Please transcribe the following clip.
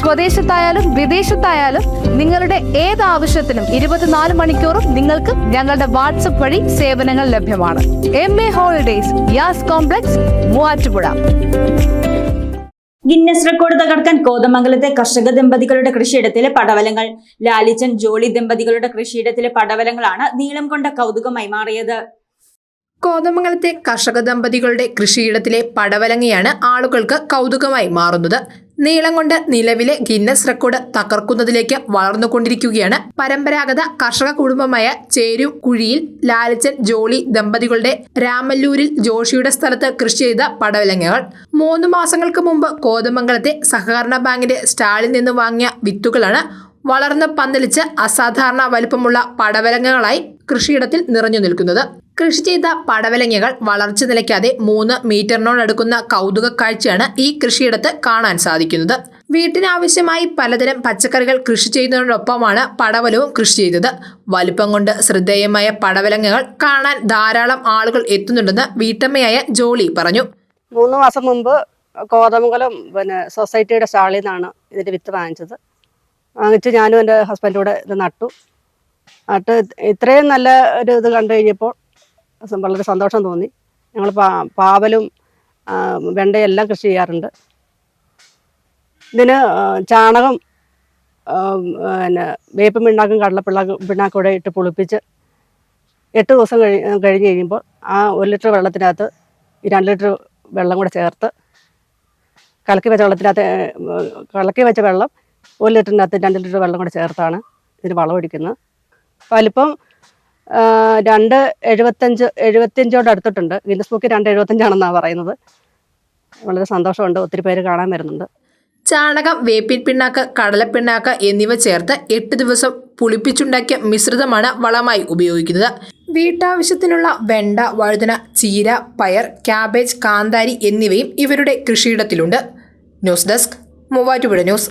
സ്വദേശത്തായാലും വിദേശത്തായാലും നിങ്ങളുടെ ഏത് ആവശ്യത്തിനും ഇരുപത്തിനാല് മണിക്കൂറും നിങ്ങൾക്ക് ഞങ്ങളുടെ വാട്സപ്പ് വഴി സേവനങ്ങൾ ലഭ്യമാണ്. M A holidays Yas complex Muvattupuzha. Guinness record തകർക്കാൻ കോതമംഗലത്തെ കർഷക ദമ്പതികളുടെ കൃഷിയിടത്തിലെ പടവലങ്ങൾ. ലാലിച്ചൻ ജോളി ദമ്പതികളുടെ കൃഷിയിടത്തിലെ പടവലങ്ങളാണ് നീളം കൊണ്ട കൗതുകമായി മാറിയത്. കോതമംഗലത്തെ കർഷക ദമ്പതികളുടെ കൃഷിയിടത്തിലെ പടവലങ്ങയാണ് ആളുകൾക്ക് കൗതുകമായി മാറുന്നത്. നീളം കൊണ്ട് നിലവിലെ ഗിന്നസ് റെക്കോർഡ് തകർക്കുന്നതിലേക്ക് വളർന്നുകൊണ്ടിരിക്കുകയാണ്. പരമ്പരാഗത കർഷക കുടുംബമായ ചേരു കുഴിയിൽ ലാലിച്ചൻ ജോളി ദമ്പതികളുടെ രാമല്ലൂരിൽ ജോഷിയുടെ സ്ഥലത്ത് കൃഷി ചെയ്ത പടവലങ്ങകൾ. മൂന്ന് മാസങ്ങൾക്ക് മുമ്പ് കോതമംഗലത്തെ സഹകരണ ബാങ്കിന്റെ സ്റ്റാളിൽ നിന്ന് വാങ്ങിയ വിത്തുകളാണ് വളർന്ന് പന്തലിച്ച് അസാധാരണ വലുപ്പമുള്ള പടവലങ്ങകളായി കൃഷിയിടത്തിൽ നിറഞ്ഞു നിൽക്കുന്നത്. കൃഷി ചെയ്ത പടവലങ്ങകൾ വളർച്ച നിലയ്ക്കാതെ മൂന്ന് മീറ്ററിനോടടുക്കുന്ന കൗതുക കാഴ്ചയാണ് ഈ കൃഷിയിടത്ത് കാണാൻ സാധിക്കുന്നത്. വീട്ടിനാവശ്യമായി പലതരം പച്ചക്കറികൾ കൃഷി ചെയ്യുന്നതിനോടൊപ്പമാണ് പടവലവും കൃഷി ചെയ്തത്. വലുപ്പം കൊണ്ട് ശ്രദ്ധേയമായ പടവലങ്ങകൾ കാണാൻ ധാരാളം ആളുകൾ എത്തുന്നുണ്ടെന്ന് വീട്ടമ്മയായ ജോളി പറഞ്ഞു. മൂന്ന് മാസം മുമ്പ് കോതമംഗലം പിന്നെ സൊസൈറ്റിയുടെ സ്റ്റാളിൽ നിന്നാണ് ഇതിന്റെ വിത്ത് വാങ്ങിച്ചത്. വാങ്ങിച്ച് ഞാനും എന്റെ ഹസ്ബൻഡും കൂടെ ഇത് നട്ടു. നട്ട് ഇത്രയും നല്ല ഒരു ഇത് കണ്ടു കഴിഞ്ഞപ്പോൾ വളരെ സന്തോഷം തോന്നി. ഞങ്ങൾ പാ പാവലും വെണ്ടയെല്ലാം കൃഷി ചെയ്യാറുണ്ട്. ഇതിന് ചാണകം പിന്നെ വേപ്പ് പിണ്ണാക്കും കടലപ്പിണ്ണാക്കും പിണ്ണാക്കും കൂടെ ഇട്ട് പുളിപ്പിച്ച് എട്ട് ദിവസം കഴി കഴിഞ്ഞ് കഴിയുമ്പോൾ ആ ഒരു ലിറ്റർ വെള്ളത്തിനകത്ത് ഈ രണ്ട് ലിറ്റർ വെള്ളം കൂടെ ചേർത്ത് കലക്കി വെച്ച വെള്ളത്തിനകത്ത് കലക്കി വെച്ച വെള്ളം ഒരു ലിറ്ററിനകത്ത് രണ്ട് ലിറ്റർ വെള്ളം കൂടെ ചേർത്താണ് ഇതിന് വളമൊഴിക്കുന്നത് വലിപ്പം രണ്ട് എഴുപത്തഞ്ച് എഴുപത്തിയഞ്ചോട് അടുത്തിട്ടുണ്ട്. ഗിന്നസ് ബുക്ക് രണ്ട് എഴുപത്തഞ്ചാണെന്നാണ് പറയുന്നത്. വളരെ സന്തോഷമുണ്ട്. ഒത്തിരി പേര് കാണാൻ വരുന്നുണ്ട്. ചാണകം വേപ്പിൻ പിണ്ണാക്ക് കടലപ്പിണ്ണാക്ക് എന്നിവ ചേർത്ത് എട്ട് ദിവസം പുളിപ്പിച്ചുണ്ടാക്കിയ മിശ്രിതമാണ് വളമായി ഉപയോഗിക്കുന്നത്. വീട്ടാവശ്യത്തിനുള്ള വെണ്ട വഴുതന ചീര പയർ ക്യാബേജ് കാന്താരി എന്നിവയും ഇവരുടെ കൃഷിയിടത്തിലുണ്ട്. News desk Muvattupuzha news.